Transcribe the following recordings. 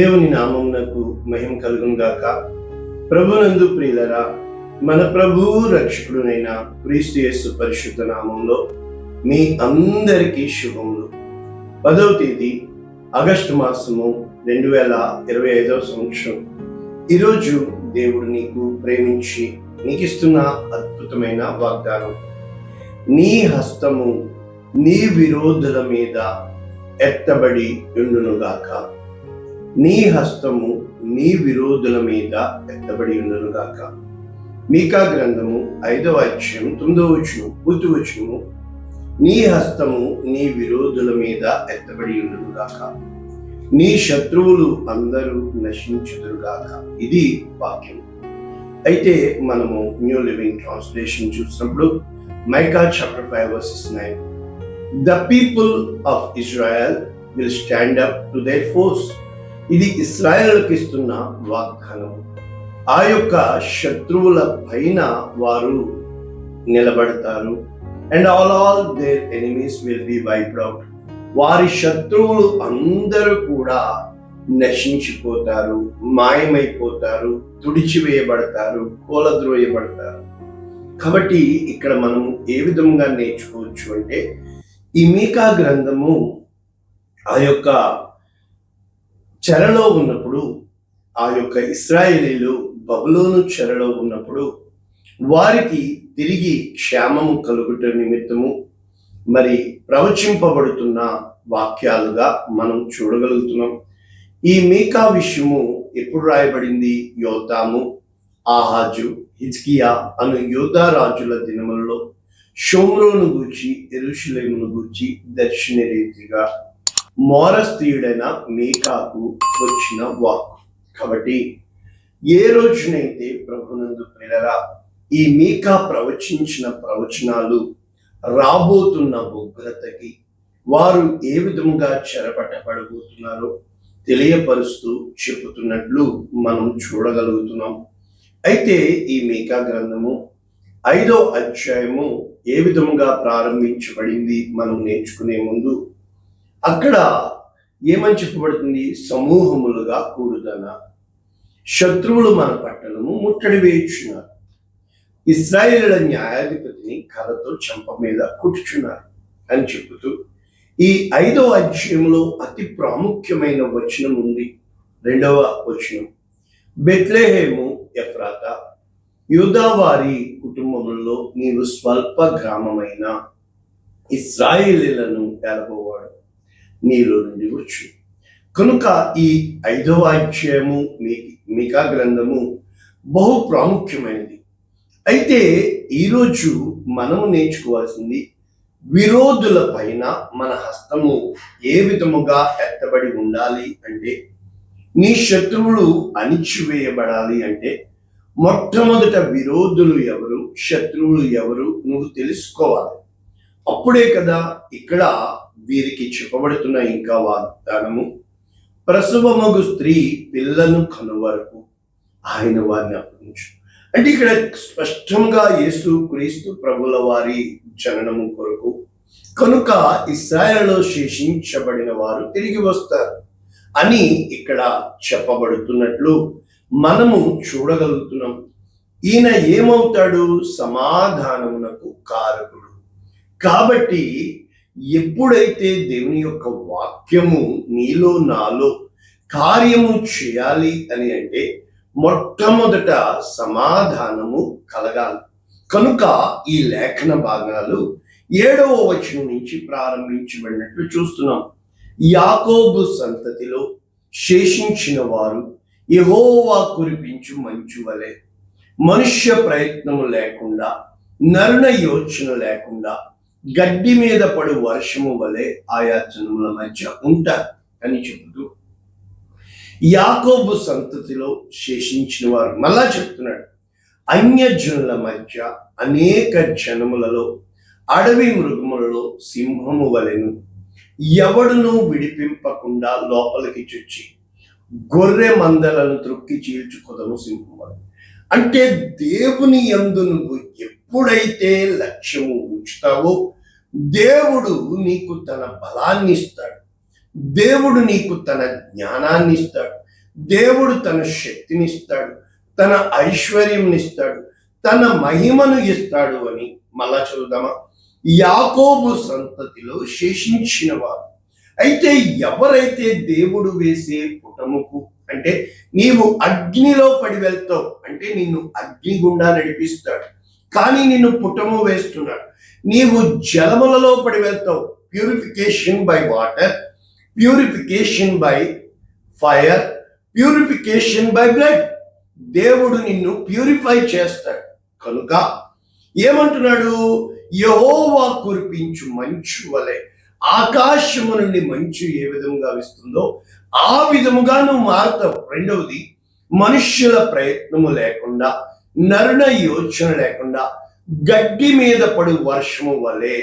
దేవుని నామమునకు మహిమ కలుగును గాక. ప్రభునందు ప్రియులరా మన ప్రభు రక్షకుడునైన క్రీస్తు యేసు పరిశుద్ధ నామంలో మీ అందరికీ శుభములు. పదవ తేదీ ఆగస్టు మాసము రెండు వేల ఇరవై ఐదవ సంవత్సరం. ఈరోజు దేవుడు నీకు ప్రేమించి నీకు ఇస్తున్న అద్భుతమైన వాగ్దానం. నీ హస్తము నీ విరోధుల మీద ఎత్తబడి ఉండునుగాక నీ హస్తము నీ విరోధుల మీద ఎత్తబడి ఉండునుగాక మీకా గ్రంథము ఐదవ అధ్యయం తొమ్మిదవ వచ్చును పూర్తి వచ్చును నీ హస్తము నీ విరోధుల మీద ఎత్తబడి ఉండునుగాక నీ శత్రువులు అందరూ నశించుదురుగాక ఇది వాక్యం. అయితే మనము న్యూ లివింగ్ ట్రాన్స్లేషన్ చూసినప్పుడు Micah chapter five verses nine. The people of Israel will stand up to their force. ఇది ఇస్రాయేళ్ళకు ఇస్తున్న వాగ్దానం. ఆ యొక్క శత్రువుల పైన వారు నిలబడతారు. And all all their enemies will be wiped out వారి శత్రువులు అందరూ కూడా నశించిపోతారు మాయమైపోతారు తుడిచివేయబడతారు కూలద్రోయబడతారు. కాబట్టి ఇక్కడ మనం ఏ విధంగా నేర్చుకోవచ్చు అంటే ఈ మీకా గ్రంథము ఆ యొక్క చెరలో ఉన్నప్పుడు ఆ యొక్క ఇస్రాయేలీలు బబులోను చెరలో ఉన్నప్పుడు వారికి తిరిగి క్షేమము కలుగుట నిమిత్తము మరి ప్రవచింపబడుతున్న వాక్యాలుగా మనం చూడగలుగుతున్నాం. ఈ మీకా విషయము ఎప్పుడు రాయబడింది? యోతాము ఆహాజు హిజ్కియా అను యోధా రాజుల దినములలో షోమ్రోను గూర్చి ఎరుషులేమును గూర్చి దర్శన రీతిగా మోరస్తీయుడైన మీకాకు వచ్చిన వాక్ కాబట్టి ఏ రోజునైతే ప్రభునందు ప్రిలరా ఈ మీకా ప్రవచించిన ప్రవచనాలు రాబోతున్న ఉగ్రతకి వారు ఏ విధముగా చెరపట్టబడబోతున్నారో తెలియపరుస్తూ చెబుతున్నట్లు మనం చూడగలుగుతున్నాం. అయితే ఈ మీకా గ్రంథము ఐదో అధ్యాయము ఏ విధముగా ప్రారంభించబడింది మనం నేర్చుకునే ముందు అక్కడ ఏమని చెప్పబడుతుంది? సమూహములుగా కూడుదన శత్రువులు మన పట్టణము ముట్టడి వేయుచున్నారు. ఇస్రాయేళ్ళ న్యాయాధిపతిని కర్రతో చెంప మీద కుట్టుచున్నారు అని చెబుతూ ఈ ఐదవ అధ్యాయంలో అతి ప్రాముఖ్యమైన వచనం ఉంది. రెండవ వచనం. బెత్లేహేము ఎఫ్రాత యూదావారి కుటుంబంలో నీవు స్వల్ప గ్రామమైన ఇస్రాయేలీలను ఎలబోవ నీలో నుండి వచ్చు. కనుక ఈ ఐదవ అధ్యాయము మీ మీకా గ్రంథము బహు ప్రాముఖ్యమైనది. అయితే ఈరోజు మనము నేర్చుకోవాల్సింది విరోధుల పైన మన హస్తము ఏ విధముగా ఎత్తబడి ఉండాలి అంటే నీ శత్రువులు అణిచివేయబడాలి అంటే మొట్టమొదట విరోధులు ఎవరు శత్రువులు ఎవరు నువ్వు తెలుసుకోవాలి. అప్పుడే కదా ఇక్కడ వీరికి చెప్పబడుతున్న ఇంకా వాగ్దానము ప్రసవమగు స్త్రీ పిల్లను కనువరకు ఆయన వారిని అప్పగించు అంటే ఇక్కడ స్పష్టంగా యేసు క్రీస్తు ప్రభుల వారి జననము కొరకు కనుక ఇస్రాయల్లో శేషించబడిన వారు తిరిగి వస్తారు అని ఇక్కడ చెప్పబడుతున్నట్లు మనము చూడగలుగుతున్నాం. ఈయన ఏమవుతాడు? సమాధానమునకు కారకుడు. కాబట్టి ఎప్పుడైతే దేవుని యొక్క వాక్యము నీలో నాలో కార్యము చేయాలి అని అంటే మొట్టమొదట సమాధానము కలగాలి. కనుక ఈ లేఖన భాగాలు ఏడవ వచనం నుంచి ప్రారంభించబడినట్లు చూస్తున్నాం. యాకోబు సంతతిలో శేషించిన వారు యహోవా కురిపించు మంచు వలె మనుష్య ప్రయత్నము లేకుండా నరుణ యోచన లేకుండా గడ్డి మీద పడు వర్షము వలె ఆయా జనముల మధ్య ఉంటారు అని చెబుతూ యాకోబు సంతతిలో శేషించిన వారు మళ్ళా చెప్తున్నాడు. అన్యజనుల మధ్య అనేక జనములలో అడవి మృగములలో సింహము వలెను ఎవడును విడిపింపకుండా లోపలికి చొచ్చి గొర్రె మందలను త్రొక్కి చీల్చుకోదము సింహం వలె. అంటే దేవుని ఎందు నువ్వు ఎప్పుడైతే లక్ష్యం ఉంచుతావో దేవుడు నీకు తన బలాన్ని ఇస్తాడు దేవుడు నీకు తన జ్ఞానాన్ని ఇస్తాడు దేవుడు తన శక్తినిస్తాడు. తన ఐశ్వర్యంనిస్తాడు తన మహిమను ఇస్తాడు అని మళ్ళా చూద్దామా యాకోబు సంతతిలో శేషించిన వారు అయితే ఎవరైతే దేవుడు వేసే పుటముకు అంటే నీవు అగ్నిలో పడి వెళ్తావు. అంటే నిన్ను అగ్ని గుండా నడిపిస్తాడు. కానీ నిన్ను పుట్టము వేస్తున్నాడు. నీవు జలములలో పడి వెళ్తావు. Purification by water purification by fire purification by blood దేవుడు నిన్ను ప్యూరిఫై చేస్తాడు. కనుక ఏమంటున్నాడు? యహోవా కురిపించు మంచు వలె ఆకాశము నుండి మంచు ఏ విధముగా ఇస్తుందో ఆ విధముగా నువ్వు మారుతావు. రెండవది మనుష్యుల ప్రయత్నము లేకుండా నరుణ యోచన లేకుండా గడ్డి మీద పడు వర్షము వలె.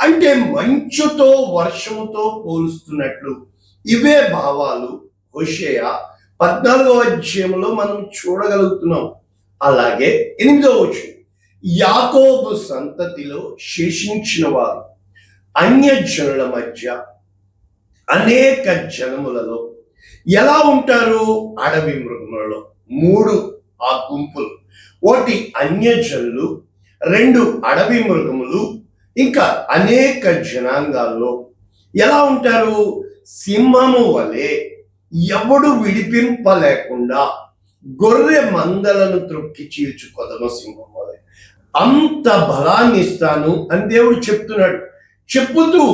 అంటే మంచుతో వర్షముతో పోలుస్తున్నట్లు ఇవే భావాలు హోషేయ పద్నాలుగో అధ్యాయంలో మనం చూడగలుగుతున్నాం. అలాగే ఎనిమిదవ వచ్చి యాకోబు సంతతిలో శేషించిన వారు అన్యజనుల మధ్య అనేక జనములలో ఎలా ఉంటారు? అడవి మృగములలో మూడు ఆ గుంపులు. ఒకటి అన్యజనులు రెండు అడవి మృగములు ఇంకా అనేక జనాంగాల్లో ఎలా ఉంటారు? సింహము వలె ఎవడు విడిపింపలేకుండా గొర్రె మందలను త్రొక్కి చీల్చు సింహం వలె. అంత బలాన్ని ఇస్తాను అని దేవుడు చెప్తున్నాడు. చెప్పుతూ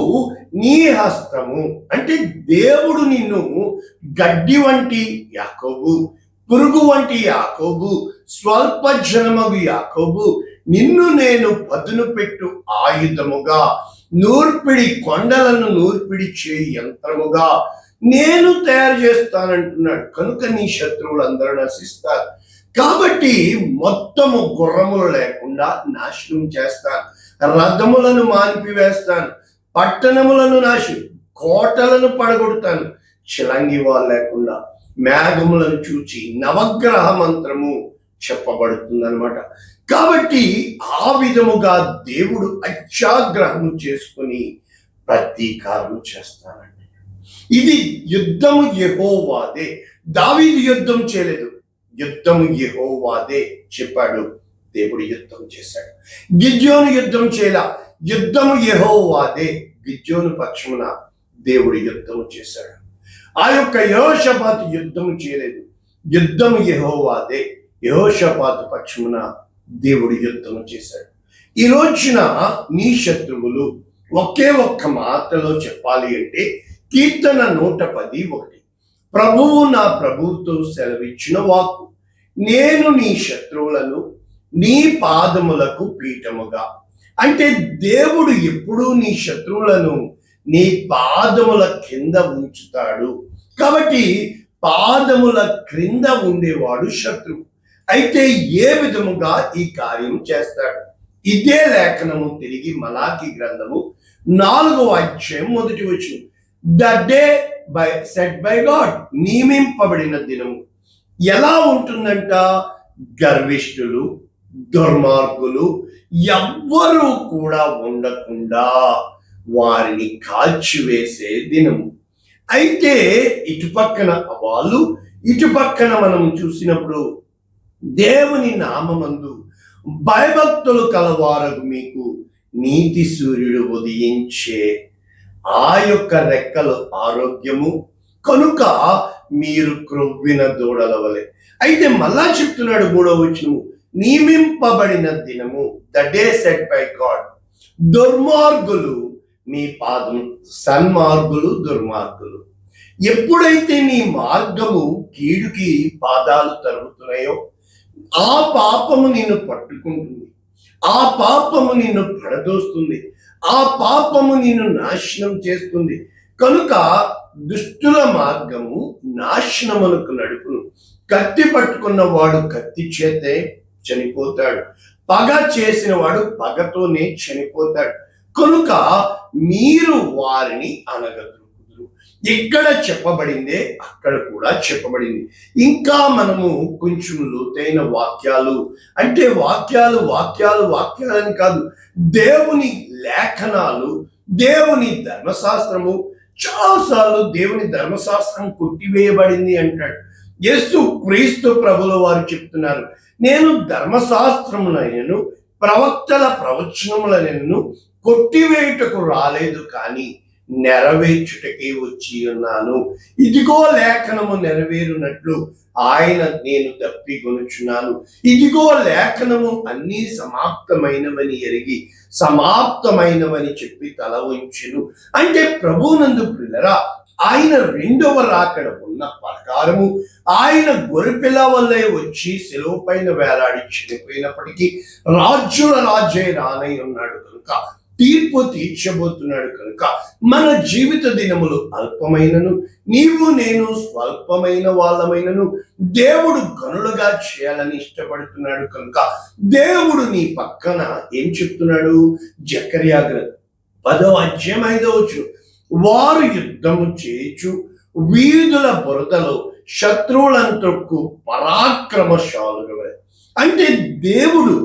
నీ హస్తము అంటే దేవుడు నిన్ను గడ్డి వంటి యాకోబు పురుగు వంటి యాకోబు స్వల్ప జనమగు యాకోబు నిన్ను నేను పదును పెట్టు ఆయుధముగా నూర్పిడి కొండలను నూర్పిడి చేయి యంత్రముగా. నేను తయారు చేస్తానంటున్నాడు. కనుక నీ శత్రువులందరూ నశిస్తారు. కాబట్టి మొత్తము గుర్రములు లేకుండా నాశనం చేస్తాను. రథములను మాన్పివేస్తాను. పట్టణములను నాశనం కోటలను పడగొడతాను. చిలంగి వాళ్ళు లేకుండా. మేఘములను చూచి నవగ్రహ మంత్రము చెప్పబడుతుందన్నమాట. కాబట్టి ఆ విధముగా దేవుడు అత్యాగ్రహము చేసుకుని ప్రతీకారం చేస్తానండి ఇది యుద్ధము యహోవాదే. దావీది యుద్ధం చేయలేదు. యుద్ధము యహోవాదే చెప్పాడు. దేవుడు యుద్ధం చేశాడు. గిద్యోను యుద్ధం చేయలా. యుద్ధము యహోవాదే. గిద్యోను పక్షమున దేవుడు యుద్ధము చేశాడు. ఆ యొక్క యహోషపాతు యుద్ధము చేయలేదు. యుద్ధము యహోవాదే. యహోషపాతు పక్షమున దేవుడు యుద్ధము చేశాడు. ఈ రోజున నీ శత్రువులు ఒకే ఒక్క మాటలో చెప్పాలి అంటే కీర్తన నూట పది ఒకటి. ప్రభువు నా ప్రభువుతో సెలవిచ్చిన వాక్కు. నేను నీ శత్రువులను నీ పాదములకు పీఠముగా. అంటే దేవుడు ఎప్పుడూ నీ శత్రువులను నీ పాదముల కింద ఉంచుతాడు. కాబట్టి పాదముల క్రింద ఉండేవాడు శత్రువు. అయితే ఏ విధముగా ఈ కార్యం చేస్తాడు? ఇదే లేఖనము తిరిగి మలాకి గ్రంథము నాలుగవ అధ్యాయం మొదటి వచ్చు the day by set by God నియమింపబడిన దినము. ఎలా ఉంటుందంట? గర్విష్ఠులు దుర్మార్గులు ఎవ్వరూ కూడా ఉండకుండా వారిని కాల్చివేసే దినము. అయితే ఇటుపక్కన వాళ్ళు ఇటుపక్కన మనం చూసినప్పుడు దేవుని నామమందు భయభక్తులు కలవారకు మీకు నీతి సూర్యుడు ఉదయించే ఆ యొక్క రెక్కలు ఆరోగ్యము. కనుక మీరు క్రొవ్విన దూడల వలె. అయితే మళ్ళా చెప్తున్నాడు మూడో వచనము. నియమింపబడిన దినము. The day set by God దుర్మార్గులు మీ పాదం సన్మార్గులు దుర్మార్గులు. ఎప్పుడైతే నీ మార్గము కీడుకి పాదాలు తరుగుతున్నాయో ఆ పాపము నిన్ను పట్టుకుంటుంది. ఆ పాపము నిన్ను పడదోస్తుంది. ఆ పాపము నిన్ను నాశనం చేస్తుంది. కనుక దుష్టుల మార్గము నాశనమునకు నడుపును. కత్తి పట్టుకున్న వాడు కత్తి చేతే చనిపోతాడు. పగ చేసిన వాడు పగతోనే చనిపోతాడు. కనుక మీరు వారిని అనగదురుకుదురు ఇక్కడ చెప్పబడిందే అక్కడ కూడా చెప్పబడింది. ఇంకా మనము కొంచెం లోతైన వాక్యాలు అంటే వాక్యాలు వాక్యాలు వాక్యాలని కాదు దేవుని లేఖనాలు దేవుని ధర్మశాస్త్రము చాలాసార్లు దేవుని ధర్మశాస్త్రం కొట్టివేయబడింది అంటాడు. యేసు క్రీస్తు ప్రభుల వారు చెప్తున్నారు నేను ధర్మశాస్త్రములైనను ప్రవక్తల ప్రవచనములైనను కొట్టివేయుటకు రాలేదు కానీ నెరవేర్చుటకే వచ్చి ఉన్నాను. ఇదిగో లేఖనము నెరవేరునట్లు ఆయన నేను తప్పికొనుచున్నాను ఇదిగో లేఖనము అన్నీ సమాప్తమైనవని ఎరిగి సమాప్తమైనవని చెప్పి తల ఉంచెను అంటే ప్రభునందు పిల్లరా ఆయన రెండవ రాకడ ఉన్న ప్రకారము ఆయన గొర్రెపిల్ల వల్లే వచ్చి సెలవు పైన వేలాడి చనిపోయినప్పటికీ రాజ్యుల రాజే రానై ఉన్నాడు కనుక తీర్పు తీర్చబోతున్నాడు కనుక మన జీవిత దినములు అల్పమైనను నీవు నేను స్వల్పమైన వాళ్ళమైనను దేవుడు గనులుగా చేయాలని ఇష్టపడుతున్నాడు కనుక దేవుడు నీ పక్కన ఏం చెప్తున్నాడు? జకర్యా పదో అధ్యాయం ఐదవచ్చు వారు యుద్ధము చేయొచ్చు వీధుల బురదలో శత్రువులను తొక్కు పరాక్రమశాలుగా అంటే దేవుడు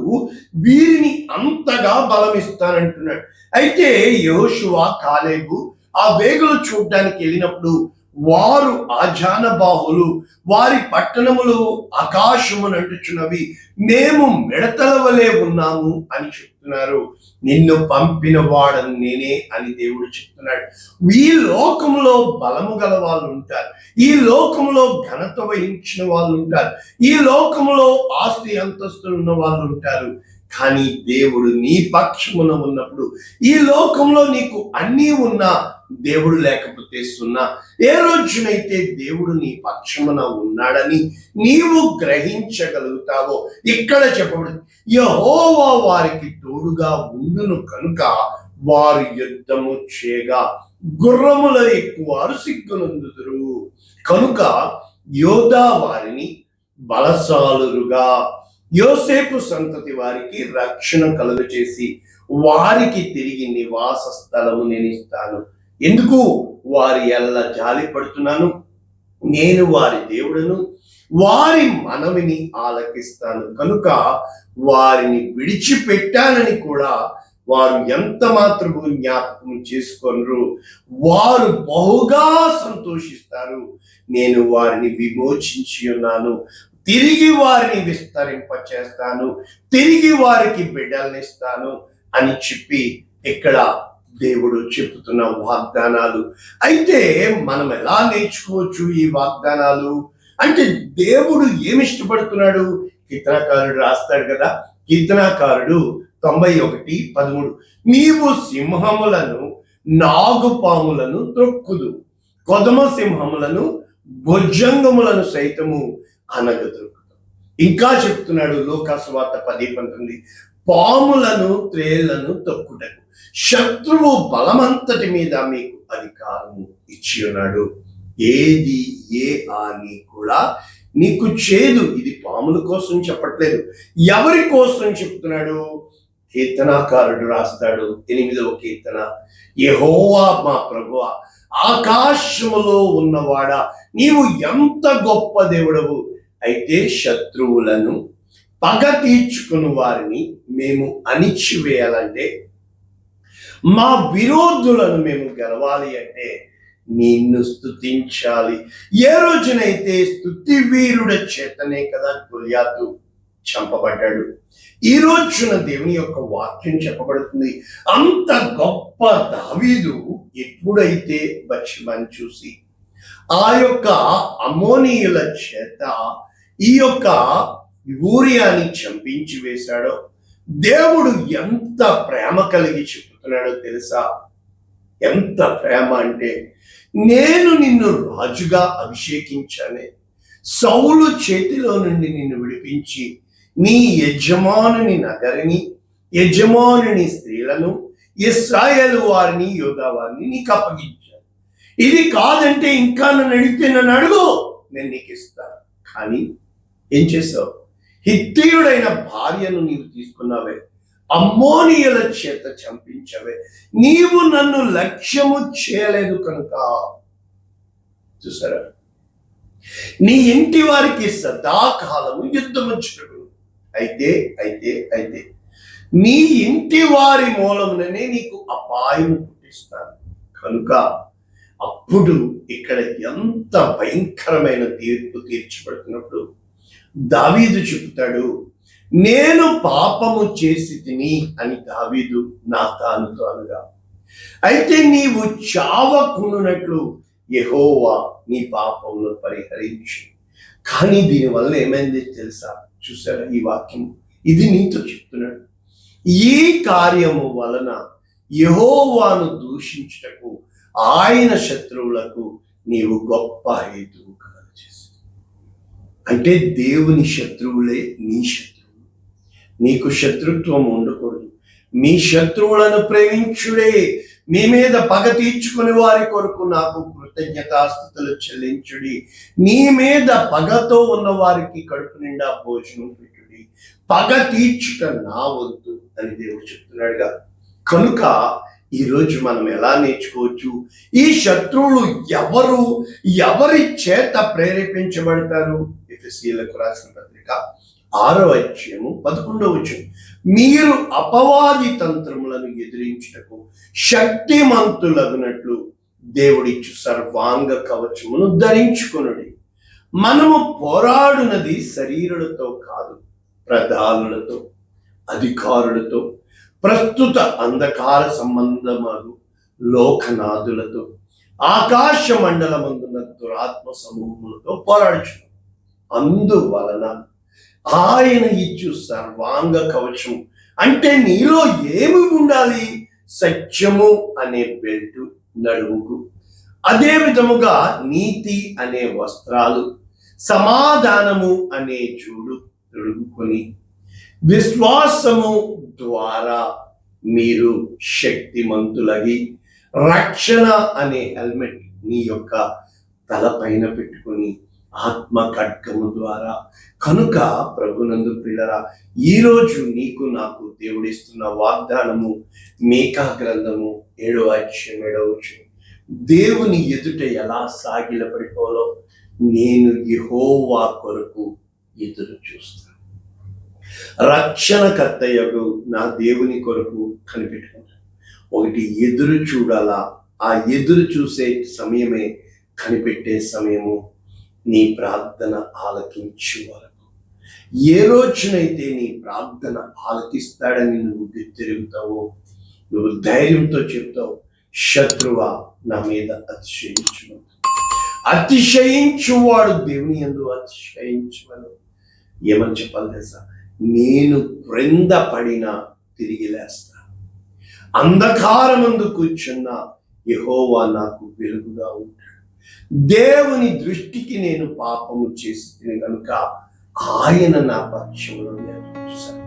వీరిని అంతగా బలమిస్తానంటున్నాడు. అయితే యోషువ కాలేబు ఆ వేగులు చూడడానికి వెళ్ళినప్పుడు వారు ఆజానబాహులు వారి పట్టణములు ఆకాశమునంటుచున్నవి మేము మిడతల వలె ఉన్నాము అని చెప్తున్నారు. నిన్ను పంపిన వాడని నేనే అని దేవుడు చెప్తున్నాడు. ఈ లోకంలో బలము గల వాళ్ళు ఉంటారు. ఈ లోకంలో ఘనత వహించిన వాళ్ళు ఉంటారు. ఈ లోకంలో ఆస్తి అంతస్తులు ఉన్న వాళ్ళు ఉంటారు. కానీ దేవుడు నీ పక్షమున ఉన్నప్పుడు ఈ లోకంలో నీకు అన్నీ ఉన్నా దేవుడు లేకపోతే సున్నా. ఏ రోజునైతే దేవుడు నీ పక్షమున ఉన్నాడని నీవు గ్రహించగలుగుతావో ఇక్కడ చెప్పబడి యహోవా వారికి తోడుగా ఉండును కనుక వారు యుద్ధము చేయగా గుర్రముల ఎక్కువారు సిగ్గునందుదురు కనుక యోధా వారిని బలసాలురుగా యోసేపు సంతతి వారికి రక్షణ కలుగు చేసి వారికి తిరిగి నివాస స్థలము నేను ఇస్తాను. ఎందుకు? వారి ఎల్ల జాలి పడుతున్నాను. నేను వారి దేవుడను. వారి మనవిని ఆలకిస్తాను. కనుక వారిని విడిచిపెట్టానని కూడా వారు ఎంత మాత్రము జ్ఞాపకం చేసుకొనరు. వారు బహుగా సంతోషిస్తారు. నేను వారిని విమోచించి ఉన్నాను. తిరిగి వారిని విస్తరింప చేస్తాను తిరిగి వారికి బిడ్డలనిస్తాను అని చెప్పి ఇక్కడ దేవుడు చెప్తున్న వాగ్దానాలు. అయితే మనం ఎలా నేర్చుకోవచ్చు ఈ వాగ్దానాలు? అంటే దేవుడు ఏమి ఇష్టపడుతున్నాడు? కీర్తనాకారుడు రాస్తాడు కదా? కీర్తనాకారుడు తొంభై ఒకటి పదమూడు. నీవు సింహములను నాగుపాములను త్రొక్కుదు కొదమ సింహములను భుజంగములను సైతము అనగదొరుకుతాం ఇంకా చెప్తున్నాడు లోకాసువార్త పది పంతొమ్మిది. పాములను త్రేళ్ళను తొక్కుటకు. శత్రువు బలమంతటి మీద మీకు అధికారం ఇచ్చి ఉన్నాడు ఏది ఏ అని కూడా నీకు చేదు. ఇది పాముల కోసం చెప్పట్లేదు. ఎవరి కోసం చెప్తున్నాడు? కీర్తనాకారుడు రాస్తాడు. ఎనిమిదవ కీర్తన. యహోవా మా ప్రభువ ఆకాశములో ఉన్నవాడా నీవు ఎంత గొప్ప దేవుడవు. అయితే శత్రువులను పగ తీర్చుకుని వారిని మేము అణిచివేయాలంటే మా విరోధులను మేము గెలవాలి అంటే నిన్ను స్తుతించాలి. ఏ రోజునైతే స్థుతి వీరుడ చేతనే కదా గొలియాతు చంపబడ్డాడు. ఈ రోజున దేవుని యొక్క వాక్యం చెప్పబడుతుంది. అంత గొప్ప దావీదు ఎప్పుడైతే బచ్చిమని చూసి ఆ యొక్క అమోనీయుల చేత ఈ యొక్క ఊర్యాన్ని చంపించి వేశాడో దేవుడు ఎంత ప్రేమ కలిగి చెప్తున్నాడో తెలుసా? ఎంత ప్రేమ అంటే నేను నిన్ను రాజుగా అభిషేకించానే సౌలు చేతిలో నుండి నిన్ను విడిపించి నీ యజమానుని నగరిని యజమానుని స్త్రీలను ఇస్రాయలు వారిని యోగా వారిని నీకు అప్పగించాను. ఇది కాదంటే ఇంకా నన్ను అడిగితే నన్ను అడుగు నేను నీకు ఇస్తాను. కానీ ఏం చేసావు? హిత్తీయుడైన భార్యను నీవు తీసుకున్నావే. అమ్మోనియల చేత చంపించవే. నీవు నన్ను లక్ష్యము చేయలేదు కనుక. చూసారా? నీ ఇంటి వారికి సదాకాలము యుద్ధము చెడు అయితే అయితే అయితే నీ ఇంటి వారి మూలముననే నీకు అపాయం పుట్టిస్తాను. కనుక అప్పుడు ఇక్కడ ఎంత భయంకరమైన తీర్పు తీర్చబడుతున్నప్పుడు దావీదు చెబుతాడు నేను పాపము చేసి తిని అని దావీదు నా తానుతో అయితే నీవు చావకుండునట్లు యహోవా నీ పాపమును పరిహరించి. కానీ దీనివల్ల ఏమైంది తెలుసా? చూసారా ఈ వాక్యం? ఇది నీతో చెప్తున్నాడు. ఈ కార్యము వలన యహోవాను దూషించుటకు ఆయన శత్రువులకు నీవు గొప్ప హేతువు కలగజేసి అంటే దేవుని శత్రువులే నీ శత్రువు. నీకు శత్రుత్వం ఉండకూడదు. మీ శత్రువులను ప్రేమించుడే. మీ మీద పగ తీర్చుకుని వారి కొరకు నాకు కృతజ్ఞతాస్థుతులు చెల్లించుడి. నీ మీద పగతో ఉన్న వారికి కడుపు నిండా భోజనం పెట్టుడి. పగ తీర్చుట నా వద్దు అని దేవుడు చెప్తున్నాడుగా. కనుక ఈరోజు మనం ఎలా నేర్చుకోవచ్చు? ఈ శత్రువులు ఎవరు? ఎవరి చేత ప్రేరేపించబడతారు? ఎఫ్ఎస్సీలకు రాసిన పత్రిక ఆరో అధ్యయము పదకొండవ వచనం. మీరు అపవాది తంత్రములను ఎదిరించుటకు శక్తిమంతులగినట్లు దేవుడిచ్చు సర్వాంగ కవచమును ధరించుకొనుడి. మనము పోరాడునది శరీరులతో కాదు ప్రధానులతో అధికారులతో ప్రస్తుత అంధకార సంబంధములు లోకనాథులతో ఆకాశ మండలమందున దురాత్మ సమూహములతో పోరాడుచు అందువలన ఆయన ఇచ్చు సర్వాంగ కవచం. అంటే నీలో ఏమి ఉండాలి? సత్యము అనే బెల్ట్ నడుముకు. అదే విధముగా నీతి అనే వస్త్రాలు సమాధానము అనే చూడు తొడుగుకొని. విశ్వాసము ద్వారా మీరు శక్తిమంతులగి రక్షణ అనే హెల్మెట్ నీ యొక్క తలపైన పెట్టుకొని ఆత్మ ఖడ్గము ద్వారా. కనుక ప్రభునందు పిల్లరా ఈరోజు నీకు నాకు దేవుడిస్తున్న వాగ్దానము మేకా గ్రంథము ఏడో అధ్యాయం ఏడవచ్చు దేవుని ఎదుట ఎలా సాగిల పడిపోలో నేను యహోవా కొరకు ఎదురు చూస్తాను రక్షణకర్తయ్యకు నా దేవుని కొరకు కనిపెట్టుకుంటాను ఒకటి ఎదురు చూడాలా ఆ ఎదురు చూసే సమయమే కనిపెట్టే సమయము నీ ప్రార్థన ఆలకించు వరకు. ఏ రోజునైతే నీ ప్రార్థన ఆలకిస్తాడని నువ్వు తిరుగుతావో నువ్వు ధైర్యంతో చెప్తావు శత్రువా నా మీద అతిశయించు అతిశయించువాడు దేవుని ఎందు అతిశయించువను ఏమని చెప్పాలి తెలుసా? నేను క్రింద పడిన తిరిగి లేస్తా. అంధకారమందు కూర్చున్న యహోవా నాకు వెలుగుగా ఉంటాడు. దేవుని దృష్టికి నేను పాపము చేసి కనుక ఆయన నా పక్షంలో వ్యాఖ్యానిస్తాడు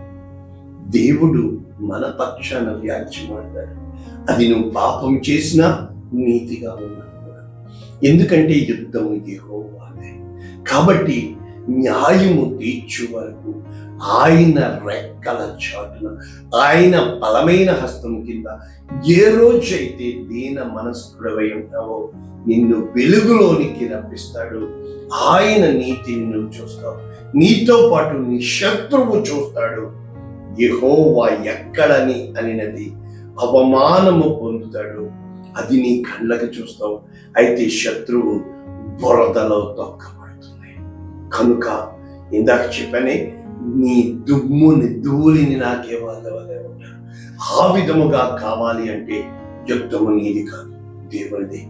దేవుడు మన పక్షాన వ్యాఖ్యమాడతాడు అది నువ్వు పాపం చేసినా నీతిగా ఉన్నా ఎందుకంటే యుద్ధము యెహోవాదే. కాబట్టి న్యాయము తీర్చు వరకు ఆయన రెక్కల చాటున ఆయన బలమైన హస్తం కింద ఏ రోజైతే దీన మనస్కుడవై ఉంటావో నిన్ను వెలుగులోనికి రప్పిస్తాడు. ఆయన నీతిని నువ్వు చూస్తావు. నీతో పాటు నీ శత్రువు చూస్తాడు. యెహోవా ఎక్కడని అనినది అవమానము పొందుతాడు. అది నీ కళ్ళకి చూస్తావు. అయితే శత్రువు బురదలో తొక్కబడుతుంది. కనుక ఇందాక చెప్పనే నీ దుమ్ముని ధూళిని నాకే వాళ్ళ వల్లే ఉంటారు. ఆ విధముగా కావాలి అంటే యుద్ధము నీది కాదు దేవునిది.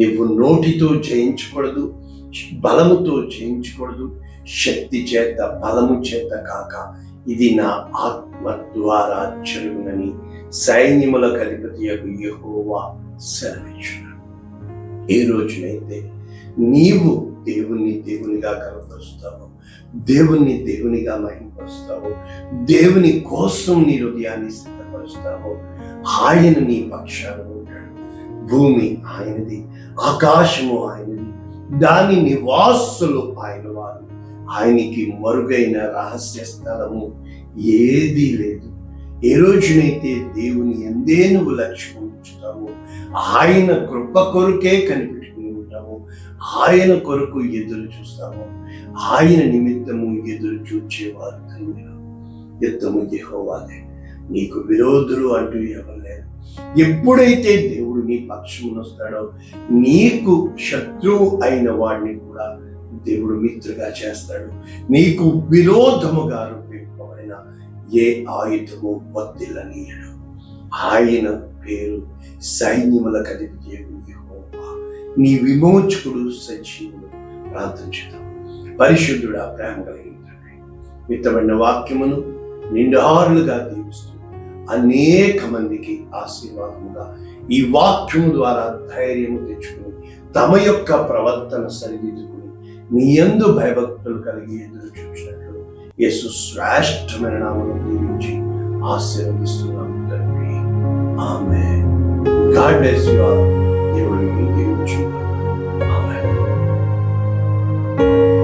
నువ్వు నోటితో జయించకూడదు బలముతో జయించకూడదు శక్తి చేత బలము చేత కాక ఇది నా ఆత్మ ద్వారా జరుగునని సైన్యముల అధిపతి యహోవా సెలవిచ్చున్నాడు. ఏ రోజునైతే నీవు దేవుణ్ణి దేవునిగా కనపరుస్తావో దేవుణ్ణి దేవునిగా మహింపరుస్తావు. దేవుని కోసం నీ హృదయాన్ని సిద్ధపరుస్తావు. ఆయన నీ పక్షాలు ఉంటాడు. భూమి ఆయనది ఆకాశము ఆయనది దాని నివాసులు ఆయన వారు. ఆయనకి మరుగైన రహస్య స్థలము ఏదీ లేదు. ఏ రోజునైతే దేవుని ఎందే నువ్వు లక్ష్యం ఉంచుతావో ఆయన కృప కొరకే కనిపి ఆయన కొరకు ఎదురు చూస్తాము. ఆయన నిమిత్తము ఎదురు చూచేవారు ధన్యులు యుద్ధము యెహోవాదే నీకు విరోధులు అంటూ ఎవరు లేరు. ఎప్పుడైతే దేవుడు నీ పక్షమున వస్తాడో నీకు శత్రువు అయిన వాడిని కూడా దేవుడు మిత్రుగా చేస్తాడు. నీకు విరోధముగా రూపింపబడిన ఏ ఆయుధము వద్దిల్లనీయడు ఆయన పేరు సైన్యములకు అధిపతి నీ విమోచకుడు సజీవుడు. ప్రార్థన చేద్దాం పరిశుద్ధుడా ప్రేమ కలిగిన తండ్రి మిత్తమైన వాక్యమును నిండారులుగా దీవిస్తూ అనేక మందికి ఆశీర్వాదముగా ఈ వాక్యము ద్వారా ధైర్యము తెచ్చుకుని తమ యొక్క ప్రవర్తన సరిదిద్దుకుని నీ ఎందు భయభక్తులు కలిగి ఎదురు చూసినట్లు యేసు శ్రేష్టమైన నామను దీవించి ఆశీర్వదిస్తున్నాము తండ్రి. ఆమె God bless you all. Thank you.